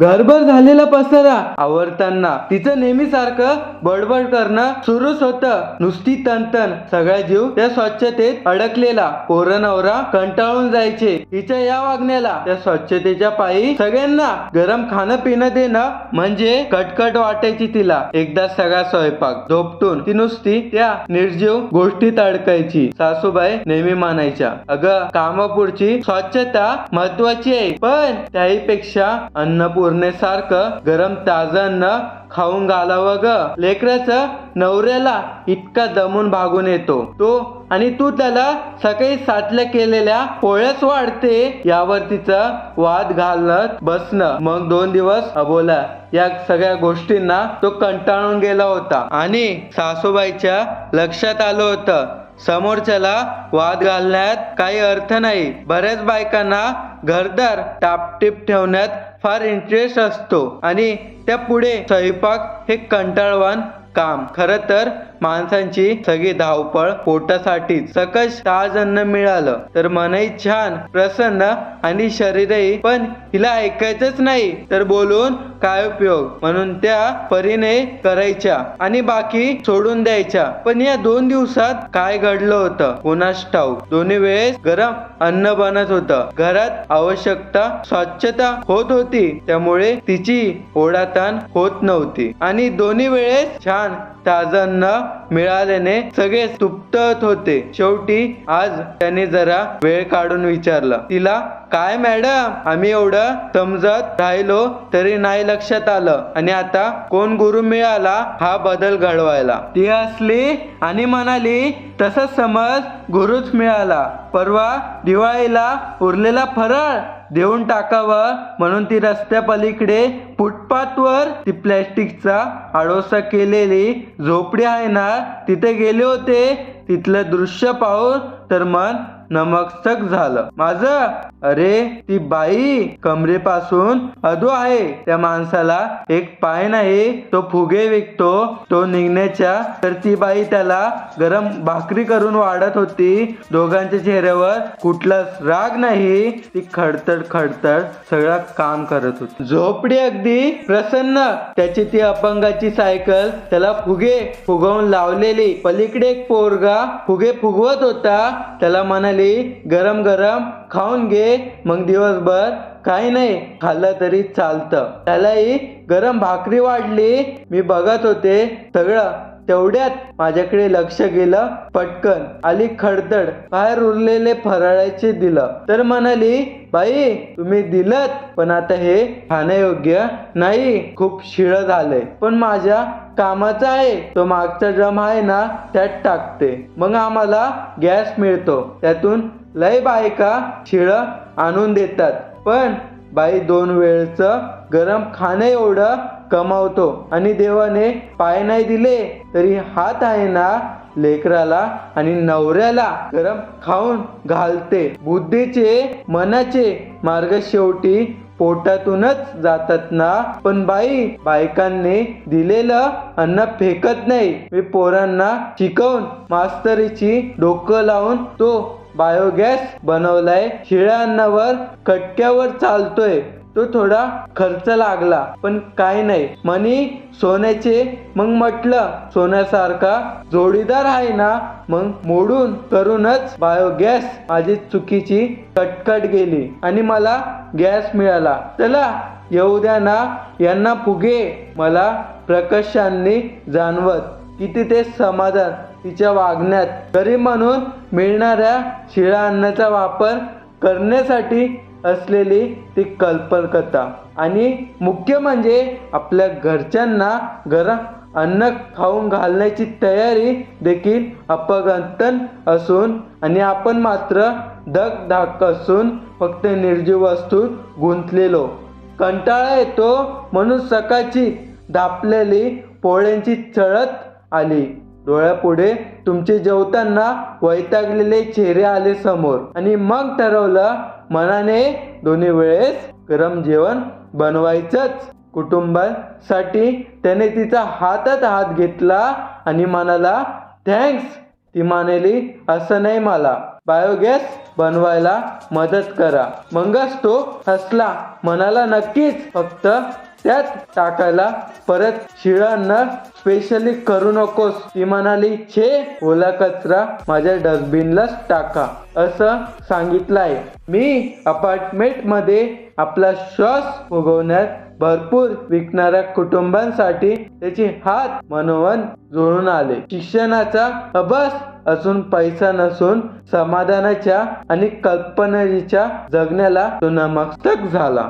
घरभर झालेला पसरा आवरताना तिचं नेहमी सारखं बडबड करणं सुरूच होतं. नुसती तनतन सगळा जीव त्या स्वच्छतेत अडकलेला. पोरनवरा कंटाळून जायचे. तिच्या या वागण्याला त्या स्वच्छतेच्या पायी सगळ्यांना गरम खाणं पिणं देणं म्हणजे कटकट वाटायची तिला. एकदा सगळा स्वयंपाक झोपटून ती नुसती त्या निर्जीव गोष्टीत अडकायची. सासूबाई नेहमी मानायच्या अगं कामापुढची स्वच्छता महत्वाची आहे. पण त्याहीपेक्षा अन्नपूर्णेसारखं गरम ताजं न खाऊन घालावं ग. लेकराच नवऱ्याला इतका दमून भागून येतो. तो आणि तू त्याला सकाळी साठल्या केलेल्या पोळ्याच वाढते यावर तिचं वाद घालत बसणं. मग दोन दिवस अबोला या सगळ्या गोष्टींना तो कंटाळून गेला होता. आणि सासूबाईच्या लक्षात आलं होतं समोरच्याला वाद घालण्यात काही अर्थ नाही. बऱ्याच बायकांना घरदार टापटीप ठेवण्यात फार इंटरेस्ट असतो. आणि त्या पुढे स्वयंपाक हे कंटाळवान काम. खरं तर माणसांची सगळी धावपळ पोटासाठी सकस ताज अन्न मिळालं. तर मनही छान प्रसन्न आणि शरीरही पण हिला ऐकायचंच नाही. तर बोलून काय उपयोग? म्हणून त्या परीने करायच्या आणि बाकी सोडून द्यायच्या. पण या दोन दिवसात काय घडलं होतं? कुणास ठाऊक? दोन्ही वेळेस गरम अन्न बनत होतं. घरात आवश्यकता स्वच्छता होत होती. त्यामुळे तिची ओढाताण होत नव्हती. आणि दोन्ही वेळेस छान ताज अन्न मिळाल्याने सगळे तुप्तत होते. शेवटी आज त्याने जरा वेळ काढून विचारलं. तिला काय मॅडम? आम्ही एवढं समजत राहिलो तरी नाही लक्षात आलं. आणि आता कोण गुरु मिळाला हा बदल घडवायला? ती असली आणि म्हणाली तसंच समज गुरुच मिळाला. परवा दिवाळीला उरलेला फराळ देऊन टाकावं म्हणून ती रस्त्या पलीकडे फुटपाथवर ती प्लॅस्टिकचा आडोसा केलेली झोपडी आहे ना तिथे गेले होते. तिथलं दृश्य पाहून तर मन नमस्तक झालं. माझं अरे ती बाई कमरेपासून अधू आहे. त्या माणसाला एक पाय नाही तो फुगे विकतो. तो निघण्याच्या तर ती बाई त्याला गरम भाकरी करून वाढत होती. दोघांच्या चेहऱ्यावर कुठलाच राग नाही. ती खडतड खडतड सगळं काम करत होती. झोपडी अगदी प्रसन्न. त्याची ती अपंगाची सायकल त्याला फुगे फुगवून लावलेली. पलीकडे एक पोरगा फुगे फुगवत होता. त्याला म्हणाली गरम गरम खाऊन घे. मग दिवसभर काही नाही खाल्लं तरी चालतं. त्यालाही गरम भाकरी वाढली. मी बघत होते सगळं. तेवढ्यात माझ्याकडे लक्ष गेलं पटकन आली खडतड बाहेर उरलेले फराळाचे दिलं. तर म्हणाली बाई तुम्ही दिलत पण आता हे खाण्यायोग्य नाही. खूप शिळ झालंय. पण माझ्या कामाचा आहे. तो मागचा ड्रम आहे ना त्यात टाकते. मग आम्हाला गॅस मिळतो. त्यातून लय बायका शिळ आणून देतात. पण बाई दोन वेळचं गरम खाणं एवढं कमावतो. आणि देवाने पाय नाही दिले तरी हात आहे ना लेकराला आणि नवऱ्याला गरम खाऊन घालते. बुद्धीचे मनाचे मार्ग शेवटी पोटातूनच जातात ना. पण बाई बायकांनी दिलेलं अन्न फेकत नाही. मी पोरांना शिकवून मास्तरीची डोकं लावून तो बायोगॅस बनवलाय. शिळ्या अन्नावर कटक्यावर चालतोय. तो थोडा खर्च लागला पण काय नाही. मनी सोन्याचे मग म्हटलं सोन्यासारखा जोडीदार आहे ना मग मोडून करूनच बायोगॅस माझी चुकीची कटकट गेली आणि मला गॅस मिळाला. चला येऊ द्या ना यांना फुगे मला प्रकर्षांनी जाणवत. किती ते समाधान तिच्या वागण्यात. गरीब म्हणून मिळणाऱ्या शिळा अन्नाचा वापर करण्यासाठी असलेली ती कल्पकता आणि मुख्य म्हणजे आपल्या घरच्यांना घरा अन्न खाऊन घालण्याची तयारी देखील अपगंतन असून आणि आपण मात्र धक धाक असून फक्त निर्जीव वस्तूत गुंतलेलो. कंटाळा येतो म्हणून सकाळची धापलेली पोळ्यांची चळत आली. डोळ्यापुढे तुमचे जेवताना वैतागलेले चेहरे आले समोर. आणि मग ठरवलं मनाने दोन्ही वेळेस गरम जेवण बनवायचंच. कुटुंबासाठी त्याने तिचा हातात हात घेतला आणि म्हणाला थँक्स ती मानेली असं नाही मला. बायोगॅस बनवायला मदत करा. मगच तो हसला. म्हणाला नक्कीच फक्त त्यात टाकायला परत शिळांना स्पेशली करू नकोस. ती म्हणाली छे ओला कचरा माझ्या डस्टबिनलाच टाका. असं सांगितलंय. मी अपार्टमेंटमध्ये आपला श्वास उगवण्यात भरपूर विकणाऱ्या कुटुंबांसाठी त्याचे हात मनोवन जुळून आले. शिक्षणाचा अभ्यास असून पैसा नसून समाधानाच्या आणि कल्पनेच्या जगण्याला तो नमस्तक झाला.